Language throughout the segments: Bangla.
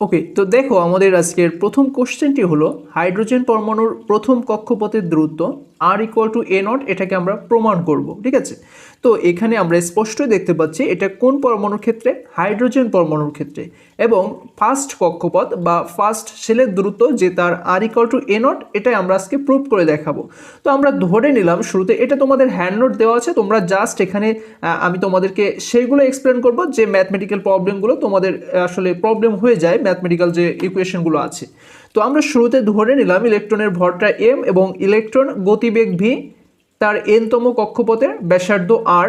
ওকে তো দেখো আমাদের আজকের প্রথম কোশ্চেনটি হলো হাইড্রোজেন পরমাণুর প্রথম কক্ষপথের দূরত্ব R equal to A naught এটাকে আমরা প্রমাণ করব, ঠিক আছে? তো এখানে আমরা স্পষ্টই দেখতে পাচ্ছি এটা কোন পরমাণুর ক্ষেত্রে? হাইড্রোজেন পরমাণুর ক্ষেত্রে। এবং ফার্স্ট কক্ষপথ বা ফার্স্ট সেলের দূরত্ব যে তার R equal to A naught এটাই আমরা আজকে প্রুভ করে দেখাবো। তো আমরা ধরে নিলাম শুরুতে, এটা তোমাদের হ্যান্ড নোট দেওয়া আছে, তোমরা জাস্ট এখানে আমি তোমাদেরকে সেইগুলো এক্সপ্লেন করব যে ম্যাথমেটিক্যাল প্রবলেমগুলো তোমাদের আসলে প্রবলেম হয়ে যায় ম্যাথমেটিক্যাল যে ইকুয়েশনগুলো আছে। তো আমরা শুরুতে ধরে নিলাম ইলেকট্রনের ভরটা এম এবং ইলেকট্রন গতিবেগ ভি তার এনতম কক্ষপথের ব্যাসার্ধ আর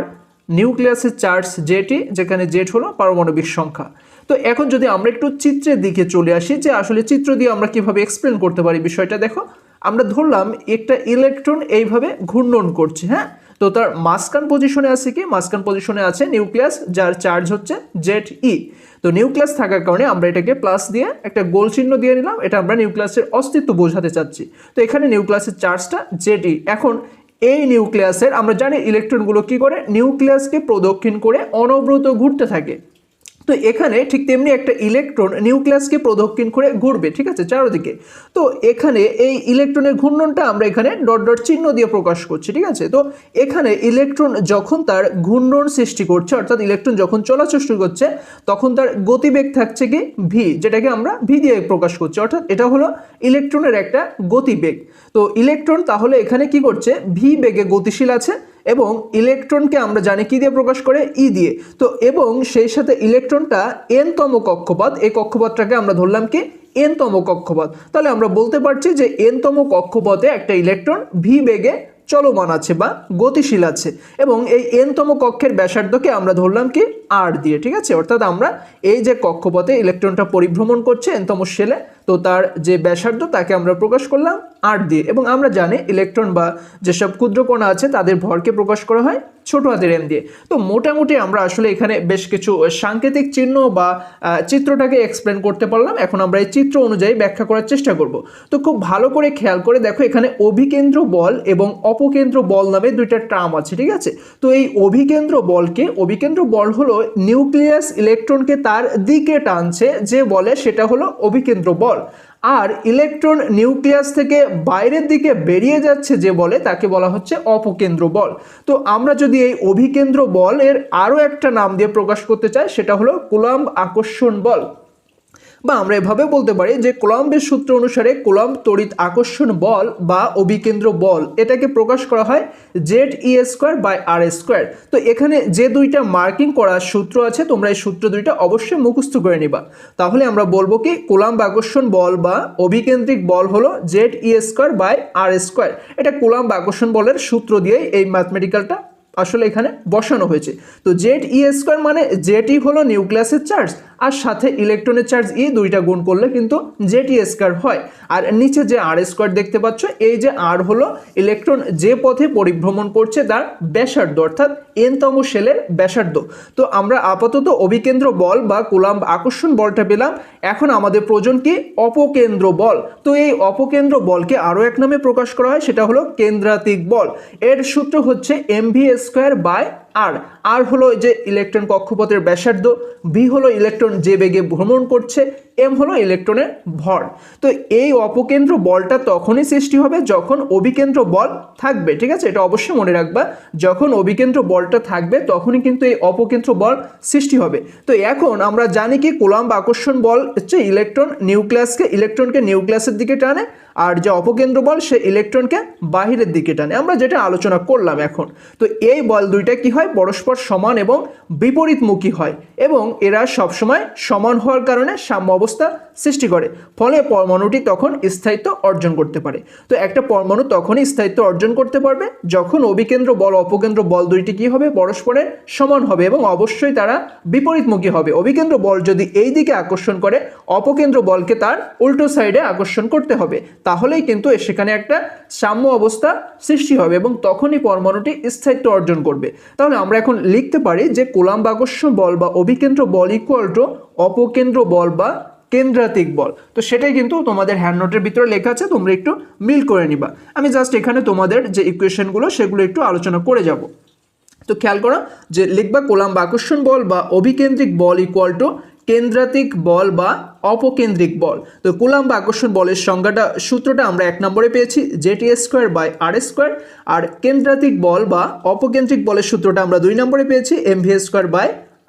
নিউক্লিয়াসের চার্জ জেটি যেখানে জেট হলো পারমাণবিক সংখ্যা। তো এখন যদি আমরা একটু চিত্রের দিকে চলে আসি, যে আসলে চিত্র দিয়ে আমরা কীভাবে এক্সপ্লেন করতে পারি বিষয়টা, দেখো। আমরা ধরলাম একটা ইলেকট্রন এইভাবে ঘূর্ণন করছে হ্যাঁ? তো তার মাসকান পজিশনে আছে কি? মাস্কান পজিশনে আছে নিউক্লিয়াস যার চার্জ হচ্ছে জেড ই তো নিউক্লিয়াস থাকার কারণে আমরা এটাকে প্লাস দিয়ে একটা গোল চিহ্ন দিয়ে নিলাম। এটা আমরা নিউক্লিয়াসের অস্তিত্ব বোঝাতে চাচ্ছি। তো এখানে নিউক্লিয়াসের চার্জটা জেড ই এখন এই নিউক্লিয়াসের আমরা জানি ইলেকট্রনগুলো কি করে? নিউক্লিয়াসকে প্রদক্ষিণ করে অনবরত ঘুরতে থাকে। তো এখানে ঠিক তেমনি একটা ইলেকট্রন নিউক্লিয়াসকে প্রদক্ষিণ করে ঘুরবে, ঠিক আছে, চারোদিকে। তো এখানে এই ইলেকট্রনের ঘূর্ণনটা আমরা এখানে ডট ডট চিহ্ন দিয়ে প্রকাশ করছি, ঠিক আছে? তো এখানে ইলেকট্রন যখন তার ঘূর্ণন সৃষ্টি করছে, অর্থাৎ ইলেকট্রন যখন চলাচল করছে, তখন তার গতিবেগ থাকছে কি? ভি যেটাকে আমরা ভি দিয়ে প্রকাশ করছি, অর্থাৎ এটা হলো ইলেকট্রনের একটা গতিবেগ। তো ইলেকট্রন তাহলে এখানে কি করছে? ভি বেগে গতিশীল আছে এবং ইলেকট্রনকে আমরা জানি কি দিয়ে প্রকাশ করে? ই দিয়ে। তো এবং সেই সাথে ইলেকট্রনটা এনতম কক্ষপথ, এই কক্ষপথটাকে আমরা ধরলাম কি? এনতম কক্ষপথ। তাহলে আমরা বলতে পারছি যে এনতম কক্ষপথে একটা ইলেকট্রন ভি বেগে চলমান আছে বা গতিশীল আছে এবং এই এনতম কক্ষের ব্যাসার্ধকে আমরা ধরলাম কি? আর দিয়ে, ঠিক আছে? অর্থাৎ আমরা এই যে কক্ষপথে ইলেকট্রনটা পরিভ্রমণ করছে এনতম সেলে তো তার যে ব্যাসার্ধ, তাকে আমরা প্রকাশ করলাম আর দিয়ে। এবং আমরা জানি ইলেকট্রন বা যেসব ক্ষুদ্রকণা আছে, তাদের ভরকে প্রকাশ করা হয় ছোট হাতের এম দিয়ে। তো মোটামুটি আমরা আসলে এখানে বেশ কিছু সাংকেতিক চিহ্ন বা চিত্রটাকে এক্সপ্লেন করতে পারলাম। এখন আমরা এই চিত্র অনুযায়ী ব্যাখ্যা করার চেষ্টা করব। তো খুব ভালো করে খেয়াল করে দেখো, এখানে অভিকেন্দ্র বল এবং অপকেন্দ্র বল নামে দুইটা টার্ম আছে, ঠিক আছে? তো এই অভিকেন্দ্র বলকে, অভিকেন্দ্র বল হলো নিউক্লিয়াস ইলেকট্রনকে তার দিকে টানছে, যে বলে সেটা হলো অভিকেন্দ্র বল। আর ইলেকট্রন নিউক্লিয়াস থেকে বাইরের দিকে বেরিয়ে যাচ্ছে যে বলে তাকে বলা হচ্ছে অপকেন্দ্র বল। তো আমরা যদি এই অভিকেন্দ্র বল এর আরও একটা নাম দিয়ে প্রকাশ করতে চাই, সেটা হলো কুলাম্ব আকর্ষণ বল। বা আমরা এভাবে বলতে পারি যে কোলাম্বের সূত্র অনুসারে কোলাম্ব তড়িৎ আকর্ষণ বল বা অভিকেন্দ্র বল, এটাকে প্রকাশ করা হয় Z E square by R square. তো এখানে যে দুইটা মার্কিং করার সূত্র আছে, তোমরা এই সূত্র দুইটা অবশ্যই মুখস্থ করে নিবা। তাহলে আমরা বলব কি, কোলাম্ব আকর্ষণ বল বা অভিকেন্দ্রিক বল হলো Z E square by R square. এটা কোলাম্ব আকর্ষণ বলের সূত্র দিয়েই এই ম্যাথমেটিক্যালটা আসলে এখানে বসানো হয়েছে। তো জেড ই স্কোয়ার মানে ই হলো নিউক্লিয়াসের চার্জ আর সাথে ইলেকট্রনের চার্জ ই দুইটা গুণ করলে কিন্তু জেটি স্কোয়ার হয়। আর নিচে যে আর স্কোয়ার দেখতে পাচ্ছ, এই যে আর হলো ইলেকট্রন যে পথে পরিভ্রমণ করছে তার ব্যাসার্ধ, অর্থাৎ এনতম সেলের ব্যাসার্ধ। তো আমরা আপাতত অভিকেন্দ্র বল বা কুলাম্ব আকর্ষণ বলটা পেলাম। এখন আমাদের প্রয়োজন কি? অপকেন্দ্র বল। তো এই অপকেন্দ্র বলকে আরও এক নামে প্রকাশ করা হয়, সেটা হলো কেন্দ্রাতিক বল। এর সূত্র হচ্ছে M V square by R R হলো যে ইলেকট্রন কক্ষপথের ব্যাসার্ধ বি হলো ইলেকট্রন যে বেগে ভ্রমণ করছে এম হলো ইলেকট্রনের ভর। তো এই অপকেন্দ্র বলটা তখনই সৃষ্টি হবে যখন অভিকেন্দ্র বল থাকবে, ঠিক আছে? এটা অবশ্যই মনে রাখবা, যখন অভিকেন্দ্র বলটা থাকবে তখনই কিন্তু এই অপকেন্দ্র বল সৃষ্টি হবে। তো এখন আমরা জানি কি, কোলাম্ব আকর্ষণ বল হচ্ছে ইলেকট্রন নিউক্লিয়াসকে, ইলেকট্রনকে নিউক্লিয়াসের দিকে টানে আর যে অপকেন্দ্র বল সে ইলেকট্রনকে বাহিরের দিকে টানে। আমরা যেটা আলোচনা করলাম এখন, তো এই বল দুইটা কি হয়? পরস্পর সমান এবং বিপরীতমুখী হয় এবং এরা সবসময় সমান হওয়ার কারণে সাম্য অবস্থা সৃষ্টি করে। ফলে পরমাণুটি তখন স্থায়িত্ব অর্জন করতে পারে। তো একটা পরমাণু তখনই স্থায়িত্ব অর্জন করতে পারবে যখন অভিকেন্দ্র বল, অপকেন্দ্র বল দুইটি কি হবে? পরস্পরের সমান হবে এবং অবশ্যই তারা বিপরীতমুখী হবে। অভিকেন্দ্র বল যদি এই দিকে আকর্ষণ করে, অপকেন্দ্র বলকে তার উল্টো সাইডে আকর্ষণ করতে হবে। তাহলেই কিন্তু সেখানে একটা সাম্য অবস্থা সৃষ্টি হবে এবং তখনই পরমাণুটি স্থায়িত্ব অর্জন করবে। তাহলে আমরা এখন লিখতে পারি যে কোলাম্বাকর্ষণ বল বা অভিকেন্দ্র বল ইকুয়াল টু অপকেন্দ্র বল বা কেন্দ্রাতিক বল। তো সেটাই কিন্তু তোমাদের হ্যান্ড নোটের ভিতরে লেখা আছে, তোমরা একটু মিল করে নিবা। আমি জাস্ট এখানে তোমাদের যে ইকুয়েশনগুলো সেগুলো একটু আলোচনা করে যাব। তো খেয়াল করো যে লিখবা কোলাম বা আকর্ষণ বল বা অভিকেন্দ্রিক বল ইকুয়াল টু কেন্দ্রাতিক বল বা অপকেন্দ্রিক বল। তো কুলাম্ব আকর্ষণ বলের সংজ্ঞাটা, সূত্রটা আমরা এক নম্বরে পেয়েছি ZE square by R square R কেন্দ্রাতিক বল বা অপকেন্দ্রিক বলের সূত্রটা আমরা দুই নম্বরে পেয়েছি M V square by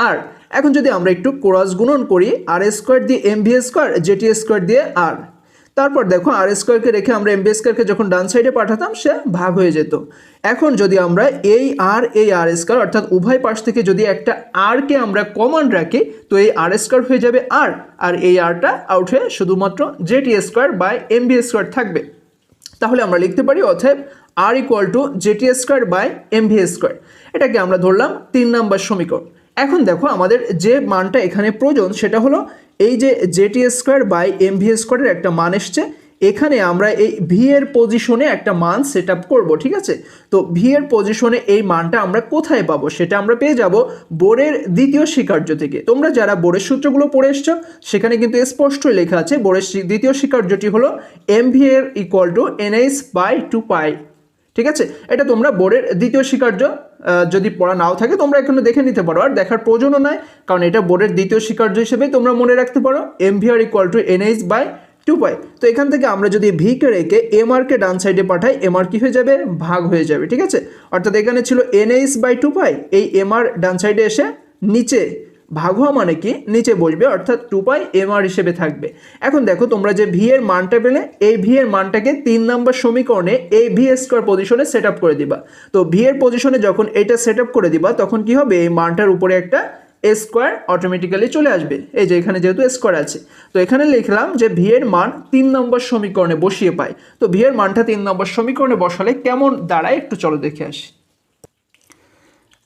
R এখন যদি আমরা একটু ক্রস গুণন করি আর স্কোয়ার দিয়ে M V square ZE square দিয়ে আর তারপর দেখো আর স্কোয়ারকে রেখে আমরা এম বি স্কোয়ারকে যখন ডান সাইডে পাঠাতাম, সে ভাগ হয়ে যেত। এখন যদি আমরা এই আর এই আর স্কোয়ার অর্থাৎ উভয় পাশ থেকে যদি একটা আরকে আমরা কমন রাখি, তো এই আর স্কোয়ার হয়ে যাবে আর আর এই আরটা আউট হয়ে শুধুমাত্র ZE square by M V square থাকবে। তাহলে আমরা লিখতে পারি, অতএব R equal to ZE square by M V square এটাকে আমরা ধরলাম তিন নাম্বার সমীকরণ। এখন দেখো আমাদের যে মানটা এখানে প্রয়োজন, সেটা হলো এই যে ZE square by M V স্কোয়ারের একটা মান এসছে। এখানে আমরা এই ভি এর পজিশনে একটা মান সেট আপ করব, ঠিক আছে? তো ভি এর পজিশনে এই মানটা আমরা কোথায় পাবো? সেটা আমরা পেয়ে যাব বোর্ডের দ্বিতীয় স্বীকার্য থেকে। তোমরা যারা বোর্ডের সূত্রগুলো পড়ে এসছো, সেখানে কিন্তু স্পষ্ট লেখা আছে বোর্ডের দ্বিতীয় স্বীকার্যটি হলো এম ভি এর equal to NH by two pi ঠিক আছে? এটা তোমরা বোর্ডের দ্বিতীয় স্বীকার্য যদি পড়া নাও থাকে, তোমরা এখানে দেখে নিতে পারো। আর দেখার প্রয়োজনও নাই, কারণ এটা বোর্ডের দ্বিতীয় স্বীকার্য হিসেবে তোমরা মনে রাখতে পারো M V R equal to NH by two pi তো এখান থেকে আমরা যদি ভিকে রেখে এম আরকে ডান সাইডে পাঠাই এম আর কি হয়ে যাবে? ভাগ হয়ে যাবে, ঠিক আছে? অর্থাৎ এখানে ছিল এনএইচ বাই টু পাই এই এম আর ডান সাইডে এসে নিচে ভাগ হওয়া মানে কি? নিচে বসবে, অর্থাৎ টু পাই এম আর হিসেবে থাকবে। এখন দেখো, তোমরা যে ভি এর মানটা পেলে, এই ভি এর মানটাকে তিন নাম্বার সমীকরণে এই ভি স্কোয়ার পজিশনে সেট আপ করে দিবা। তো ভি এর পজিশনে যখন এটা সেট আপ করে দিবা, তখন কি হবে? এই মানটার উপরে একটা স্কোয়ার অটোমেটিক্যালি চলে আসবে। এই যে এখানে যেহেতু স্কোয়ার আছে। তো এখানে লিখলাম যে ভি এর মান তিন নম্বর সমীকরণে বসিয়ে পাই। তো ভি এর মানটা তিন নম্বর সমীকরণে বসালে কেমন? দাঁড়ায়, একটু চলো দেখে আসি।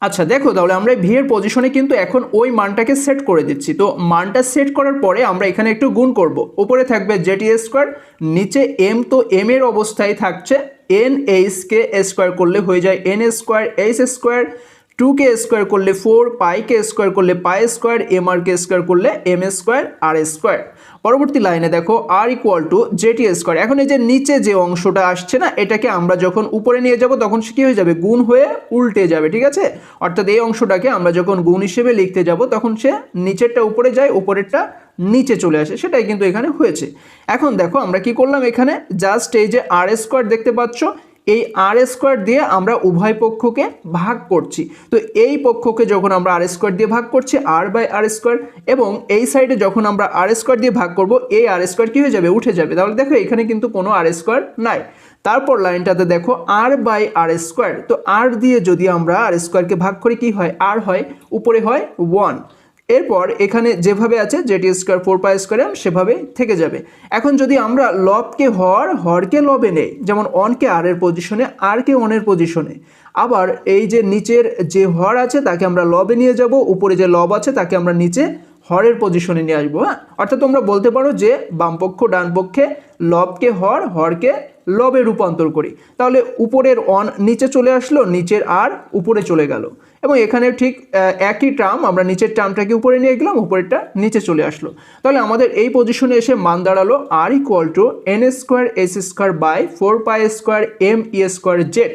আচ্ছা দেখো তাহলে আমরা ভি এর পজিশনে কিন্তু এখন ওই মানটাকে সেট করে দিচ্ছি। তো মানটা সেট করার পরে আমরা এখানে একটু গুণ করব। উপরে থাকবে জেটি স্কোয়ার নিচে এম তো এম এর অবস্থায় থাকছে। এন এইচ কে স্কোয়ার করলে হয়ে যায় n square h square two কে স্কোয়ার করলে ফোর পাই কে স্কোয়ার করলে পাই স্কোয়ার এম আর কে স্কোয়ার করলে এম স্কোয়ার আর স্কোয়ার পরবর্তী লাইনে দেখো আর ইকুয়াল টু জেটি স্কোয়ার এখন এই যে নিচে যে অংশটা আসছে না, এটাকে আমরা যখন উপরে নিয়ে যাব, তখন সে কী হয়ে যাবে? গুণ হয়ে উল্টে যাবে, ঠিক আছে? অর্থাৎ এই অংশটাকে আমরা যখন গুণ হিসেবে লিখতে যাব, তখন সে নিচেরটা উপরে যায়, উপরেরটা নিচে চলে আসে। সেটাই কিন্তু এখানে হয়েছে। এখন দেখো আমরা কি করলাম এখানে? জাস্ট এই যে আর স্কোয়ার দেখতে পাচ্ছ এই আর স্কোয়ার দিয়ে আমরা উভয় পক্ষকে ভাগ করছি। তো এই পক্ষকে যখন আমরা আর স্কোয়ার দিয়ে ভাগ করছি আর বাই আর স্কোয়ার এবং এই সাইডে যখন আমরা আর স্কোয়ার দিয়ে ভাগ করব, এই আর স্কোয়ার কী হয়ে যাবে? উঠে যাবে। তাহলে দেখো এখানে কিন্তু কোনো আর স্কোয়ার নাই। তারপর লাইনটাতে দেখো আর বাই আর স্কোয়ার তো আর দিয়ে যদি আমরা আর স্কোয়ারকে ভাগ করি, কি হয়? আর হয়, উপরে হয় ওয়ান এরপর এখানে যেভাবে আছে jetty square four pi square সেভাবে থেকে যাবে। এখন যদি আমরা লবকে হর, হরকে লবে নেই, যেমন অনকে আর এর পজিশনে আরকে অনের পজিশনে আবার এই যে নিচের যে হর আছে, তাকে আমরা লবে নিয়ে যাব, উপরে যে লব আছে, তাকে আমরা নিচে হরের পজিশনে নিয়ে আসব হ্যাঁ? অর্থাৎ তোমরা বলতে পারো যে বামপক্ষ ডানপক্ষে লবকে হর, হরকে লবে রূপান্তর করি। তাহলে উপরের অন নিচে চলে আসলো, নিচের আর উপরে চলে গেল। এবং এখানে ঠিক একই টার্ম আমরা নিচের টার্মটাকে উপরে নিয়ে গেলাম, উপরেরটা নিচে চলে আসলো। তাহলে আমাদের এই পজিশনে এসে মান দাঁড়াল r equal to n square s square by four pi square m e square Z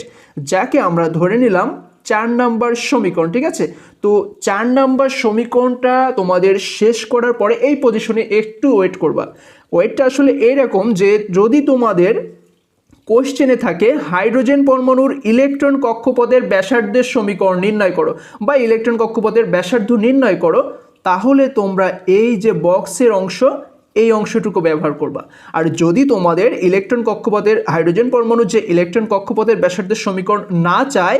যাকে আমরা ধরে নিলাম চার নাম্বার সমীকরণ, ঠিক আছে? তো চার নাম্বার সমীকরণটা তোমাদের শেষ করার পরে এই পজিশনে একটু ওয়েট করবা। ওয়েটটা আসলে এইরকম যে, যদি তোমাদের কোশ্চেনে থাকে হাইড্রোজেন পরমাণুর ইলেকট্রন কক্ষপথের ব্যাসার্ধের সমীকরণ নির্ণয় করো। বা ইলেকট্রন কক্ষপথের ব্যাসার্ধ নির্ণয় করো, তাহলে তোমরা এই যে বক্সের অংশ, এই অংশটুকু ব্যবহার করবা। আর যদি তোমাদের ইলেকট্রন কক্ষপথের হাইড্রোজেন পরমাণুর যে ইলেকট্রন কক্ষপথের ব্যাসার্ধের সমীকরণ না চায়,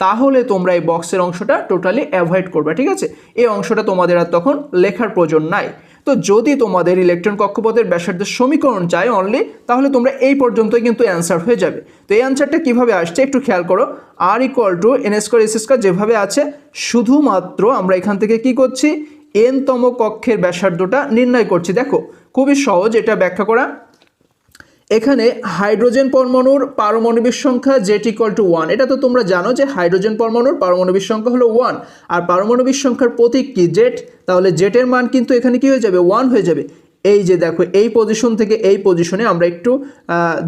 তাহলে তোমরা এই বক্সের অংশটা টোটালি অ্যাভয়েড করবে, ঠিক আছে? এই অংশটা তোমাদের আর তখন লেখার প্রয়োজন নাই। তো যদি তোমাদের ইলেকট্রন কক্ষপথের ব্যাসার্ধের সমীকরণ চাই অনলি তাহলে তোমরা এই পর্যন্তই কিন্তু অ্যান্সার হয়ে যাবে। তো এই অ্যান্সারটা কীভাবে আসছে একটু খেয়াল করো। R equal to n s square যেভাবে আছে, শুধুমাত্র আমরা এখান থেকে কি করছি? এনতম কক্ষের ব্যাসার্ধটা নির্ণয় করছি। দেখো, খুবই সহজ এটা ব্যাখ্যা করা। এখানে হাইড্রোজেন পরমাণুর পারমাণবিক সংখ্যা জেট ইকুয়াল টু ওয়ান এটা তো তোমরা জানো যে হাইড্রোজেন পরমাণুর পারমাণবিক সংখ্যা হলো ওয়ান আর পারমাণবিক সংখ্যার প্রতীক কি জেট তাহলে জেটের মান কিন্তু এখানে কি হয়ে যাবে? ওয়ান হয়ে যাবে। এই যে দেখো, এই পজিশন থেকে এই পজিশনে আমরা একটু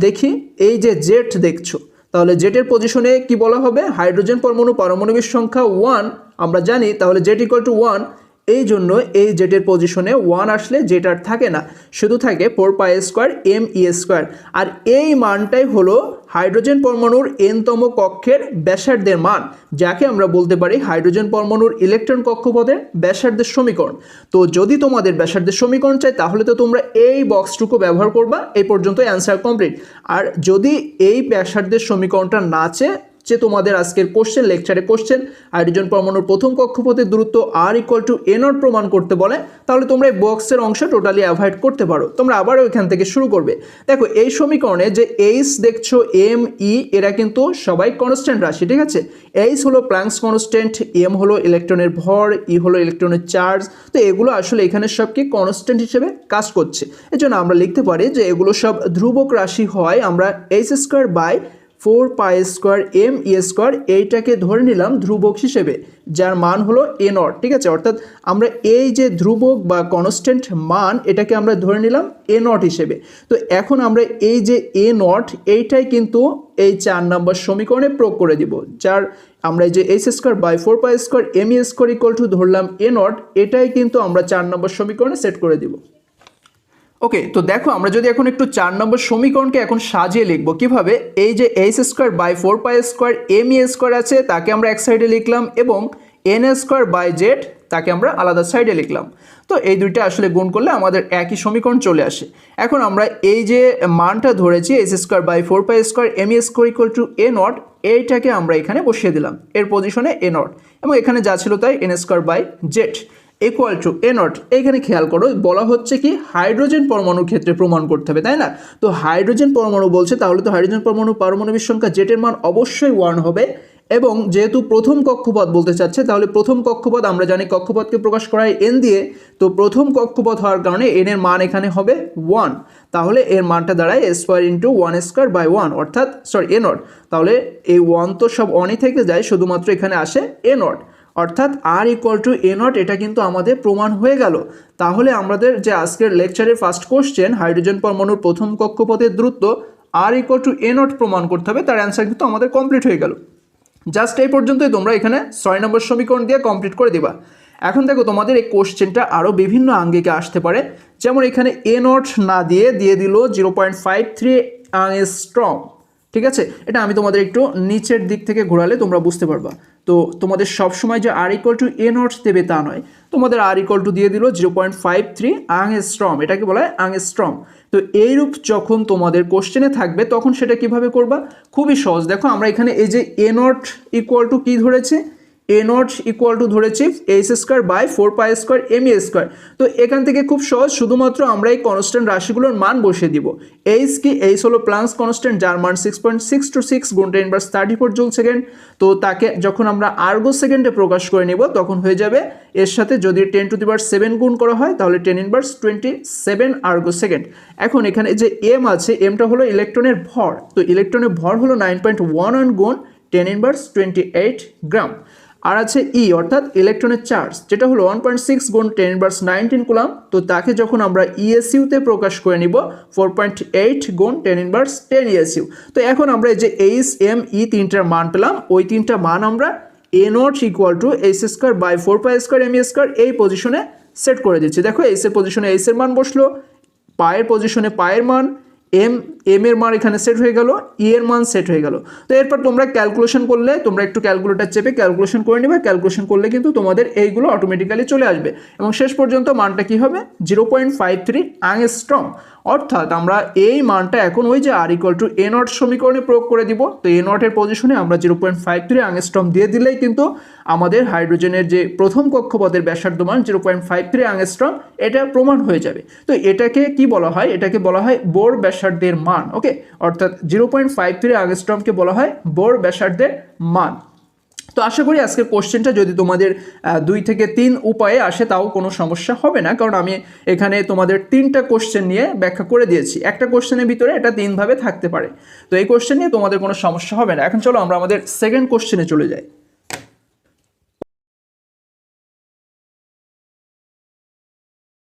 দেখি। এই যে জেট দেখছ, তাহলে জেটের পজিশনে কি বলা হবে? হাইড্রোজেন পরমাণু পারমাণবিক সংখ্যা ওয়ান আমরা জানি, তাহলে জেট ইকুয়াল টু ওয়ান এই জন্য এই জেটের পজিশনে ওয়ান আসলে জেট আর থাকে না। শুধু থাকে four pi square m e square আর এই মানটাই হলো হাইড্রোজেন পরমাণুর এনতম কক্ষের ব্যাসার্ধের মান, যাকে আমরা বলতে পারি হাইড্রোজেন পরমাণুর ইলেকট্রন কক্ষপথের ব্যাসার্ধের সমীকরণ। তো যদি তোমাদের ব্যাসার্ধের সমীকরণ চাই, তাহলে তো তোমরা এই বক্সটুকু ব্যবহার করবা, এই পর্যন্ত অ্যান্সার কমপ্লিট আর যদি এই ব্যাসার্ধের সমীকরণটা না চেয়ে যে তোমাদের আজকের কোশ্চেন লেকচারে কোশ্চেন হাইড্রোজেন পরমাণুর প্রথম কক্ষপথের দূরত্ব r equal to a nought প্রমাণ করতে বলে, তাহলে তোমরা এই বক্সের অংশ টোটালি অ্যাভয়েড করতে পারো। তোমরা আবারও এখান থেকে শুরু করবে। দেখো, এই সমীকরণে যে এইচ দেখছ এম ই এরা কিন্তু সবাই কনস্ট্যান্ট রাশি, ঠিক আছে? এইচ হলো প্ল্যাঙ্কস কনস্ট্যান্ট এম হলো ইলেকট্রনের ভর ই হলো ইলেকট্রনের চার্জ তো এগুলো আসলে এখানে সব কি কনস্ট্যান্ট হিসেবে কাজ করছে। এজন্য আমরা লিখতে পারি যে এগুলো সব ধ্রুবক রাশি হয়, আমরা h square by four pi square m e square এইটাকে ধরে নিলাম ধ্রুবক হিসেবে, যার মান হলো এ নট, ঠিক আছে? অর্থাৎ আমরা এই যে ধ্রুবক বা কনস্ট্যান্ট মান, এটাকে আমরা ধরে নিলাম এ নট হিসেবে। তো এখন আমরা এই যে এ নট, এইটাই কিন্তু এই চার নম্বর সমীকরণে প্রয়োগ করে দিব, যার আমরা যে h square by four pi square m e square equal to ধরলাম এ নট, এটাই কিন্তু আমরা চার নম্বর সমীকরণে সেট করে দিব। ওকে তো দেখো, আমরা যদি এখন একটু চার নম্বর সমীকরণকে এখন সাজিয়ে লিখব, কীভাবে? এই যে h square by four pi square m e square আছে, তাকে আমরা এক সাইডে লিখলাম, এবং এন স্কোয়ার বাই জেড তাকে আমরা আলাদা সাইডে লিখলাম। তো এই দুইটা আসলে গুণ করলে আমাদের একই সমীকরণ চলে আসে। এখন আমরা এই যে মানটা ধরেছি h square by four pi square m e square equal to a nought এইটাকে আমরা এখানে বসিয়ে দিলাম, এর পজিশনে এ নট এবং এখানে যা ছিল তাই n square by Z equal to a nought এইখানে খেয়াল করো, বলা হচ্ছে কি হাইড্রোজেন পরমাণুর ক্ষেত্রে প্রমাণ করতে হবে, তাই না? তো হাইড্রোজেন পরমাণু বলছে, তাহলে তো হাইড্রোজেন পরমাণু পারমাণবিক সংখ্যা জেটের মান অবশ্যই ওয়ান হবে। এবং যেহেতু প্রথম কক্ষপথ বলতে চাচ্ছে, তাহলে প্রথম কক্ষপথ আমরা জানি কক্ষপথকে প্রকাশ করা হয় এন দিয়ে, তো প্রথম কক্ষপথ হওয়ার কারণে এন এর মান এখানে হবে ওয়ান তাহলে এর মানটা দাঁড়ায় square into one square by one অর্থাৎ সরি এ নট তাহলে এই ওয়ান তো সব অনই থেকে যায়, শুধুমাত্র এখানে আসে এ নট অর্থাৎ r equal to a nought এটা কিন্তু আমাদের প্রমাণ হয়ে গেল। তাহলে আমাদের যে আজকের লেকচারের ফার্স্ট কোশ্চেন হাইড্রোজেন পরমাণুর প্রথম কক্ষপথের দূরত্ব r equal to a nought প্রমাণ করতে হবে, তার অ্যান্সার কিন্তু আমাদের কমপ্লিট হয়ে গেল। জাস্ট এই পর্যন্তই, তোমরা এখানে ছয় নম্বর সমীকরণ দিয়ে কমপ্লিট করে দিবা। এখন দেখো, তোমাদের এই কোশ্চেনটা আরও বিভিন্ন আঙ্গিকে আসতে পারে। যেমন এখানে এ নট না দিয়ে দিয়ে দিল zero point five three strong ঠিক আছে? এটা আমি তোমাদের একটু নিচের দিক থেকে ঘোরালে তোমরা বুঝতে পারবা। তো তোমাদের সব সময় যে R equal to a nought দেবে তা নয়। তোমাদের আর ইকোয়াল টু দিয়ে দিল zero point five three angstrom এটাকে বলা হয় আং স্ট্রম তো এইরূপ যখন তোমাদের কোশ্চেনে থাকবে, তখন সেটা কীভাবে করবা? খুবই সহজ। দেখো আমরা এখানে এই যে এ নট ইকোয়াল টু কী ধরেছে? এ নট ইকুয়াল টু ধরেছি h square by four pi square m square তো এখান থেকে খুব সহজ, শুধুমাত্র আমরা এই কনস্ট্যান্ট রাশিগুলোর মান বসিয়ে দিব। এইচ কি? এইচ হলো প্লান্স কনস্ট্যান্ট যার মান six point six two six গুণ ten inverse thirty four joule second তো তাকে যখন আমরা আর্গো সেকেন্ডে প্রকাশ করে নিব, তখন হয়ে যাবে এর সাথে যদি টেন টু দিবার সেভেন গুণ করা হয়, তাহলে ten inverse twenty seven erg second এখন এখানে যে এম আছে এমটা হলো ইলেকট্রনের ভর। তো ইলেকট্রনের ভর হলো নাইন পয়েন্ট ওয়ান ওয়ান গুণ ten inverse twenty eight gram আর আছে ই অর্থাৎ ইলেকট্রনের চার্জ যেটা হলো ওয়ান পয়েন্ট সিক্স গুণ টেন ইনভার্স নাইনটিন কুলাম তো তাকে যখন আমরা ইএসইউতে প্রকাশ করে নিব ফোর পয়েন্ট এইট গুণ টেন ইনভার্স টেন ইএসইউ তো এখন আমরা এই যে এইচ এম ই তিনটার মান পেলাম, ওই তিনটা মান আমরা a nought equal to h square by four pi square m square এই পজিশনে সেট করে দিচ্ছি। দেখো এইসের পজিশনে এইসের মান বসল পায়ের পজিশনে পায়ের মান এম এম এর মান এখানে সেট হয়ে গেল ই এর মান সেট হয়ে গেল। তো এরপর তোমরা ক্যালকুলেশন করলে, তোমরা একটু ক্যালকুলেটার চেপে ক্যালকুলেশন করে নেবে ক্যালকুলেশন করলে কিন্তু তোমাদের এইগুলো অটোমেটিক্যালি চলে আসবে। এবং শেষ পর্যন্ত মানটা কি হবে? Zero point five three angstrom অর্থাৎ আমরা এই মানটা এখন ওই যে r equal to a nought সমীকরণে প্রয়োগ করে দিব। তো এ নটের পজিশনে আমরা zero point five three angstrom দিয়ে দিলেই কিন্তু আমাদের হাইড্রোজেনের যে প্রথম কক্ষপথের ব্যাসার্ধ মান zero point five three angstrom এটা প্রমাণ হয়ে যাবে। তো এটাকে কি বলা হয়? এটাকে বলা হয় বোর ব্যাসার্ধের মান। ওকে অর্থাৎ জিরো পয়েন্ট ফাইভ থ্রি আংস্ট্রমকে বলা হয় বোর ব্যাসার্ধের মান। তো আশা করি আজকের কোশ্চেনটা যদি তোমাদের দুই থেকে তিন উপায়ে আসে, তাও কোনো সমস্যা হবে না, কারণ আমি এখানে তোমাদের তিনটা কোশ্চেন নিয়ে ব্যাখ্যা করে দিয়েছি। একটা কোশ্চেনের ভিতরে এটা তিনভাবে থাকতে পারে। তো এই কোশ্চেন নিয়ে তোমাদের কোনো সমস্যা হবে না। এখন চলো আমরা আমাদের সেকেন্ড কোশ্চেনে চলে যাই।